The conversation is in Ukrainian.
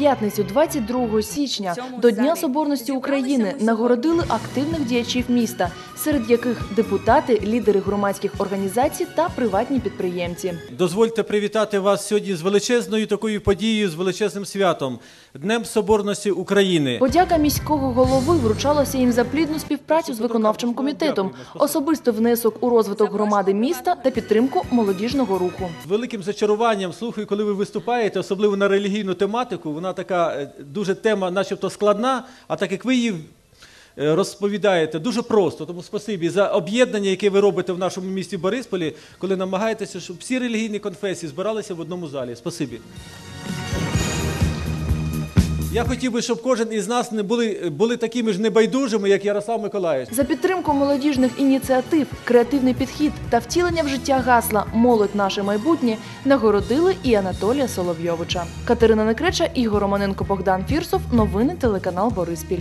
п'ятницю, 22 січня, до Дня Соборності України нагородили активних діячів міста, серед яких депутати, лідери громадських організацій та приватні підприємці. Дозвольте привітати вас сьогодні з величезною такою подією, з величезним святом Днем Соборності України. Подяка міського голови вручалася їм за плідну співпрацю з виконавчим комітетом, особистий внесок у розвиток громади міста та підтримку молодіжного руху. З великим зачаруванням слухаю, коли ви виступаєте, особливо на релігійну тематику. Вона така е, дуже тема, начебто складна, а так як ви її е, розповідаєте дуже просто. Тому спасибі за об'єднання, яке ви робите в нашому місті Борисполі, коли намагаєтеся, щоб всі релігійні конфесії збиралися в одному залі. Спасибі. Я хотів би, щоб кожен із нас не були, були такими ж небайдужими, як Ярослав Миколаївич. За підтримку молодіжних ініціатив, креативний підхід та втілення в життя гасла Молодь наше майбутнє нагородили і Анатолія Соловйовича. Катерина Некреча, Ігор Романенко, Богдан Фірсов. Новини телеканал Бориспіль.